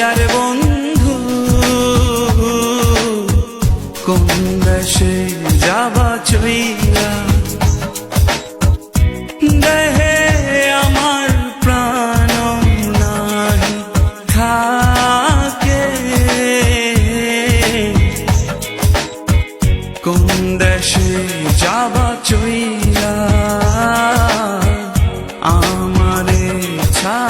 আর বন্ধু কোন দেশে যাবা চইয়া দেহে আমার প্রাণ নাই, থাকে। কোন দেশে যাবা চইয়া আমারে ছা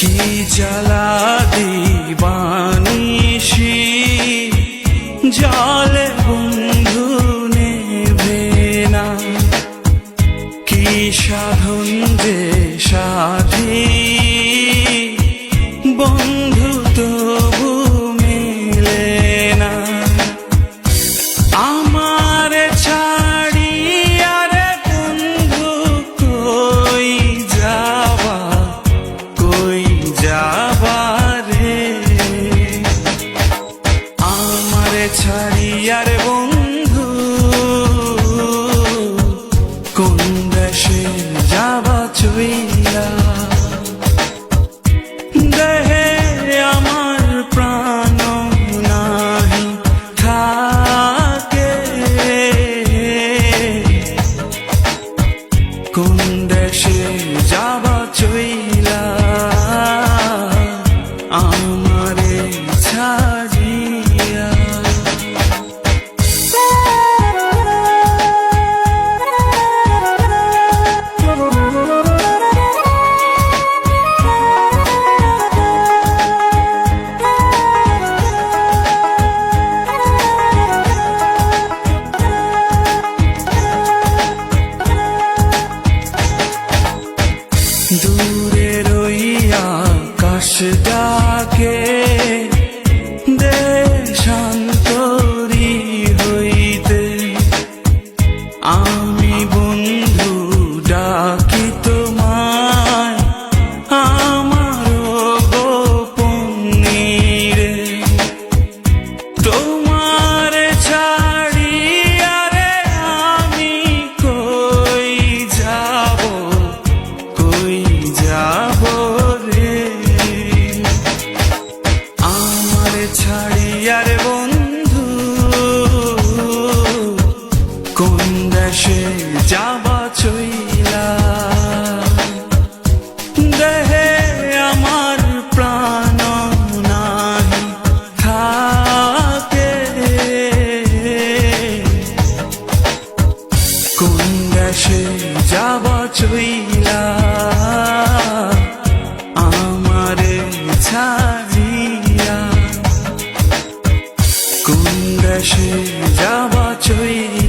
কি জ্বালা দিবানিশি? যা We. ডাকি তোমায় আমার গোপনীরে তোমার কোন দেশে যাব চইলা? আমার ছাড়িয়া কোন দেশে যাব চইলা?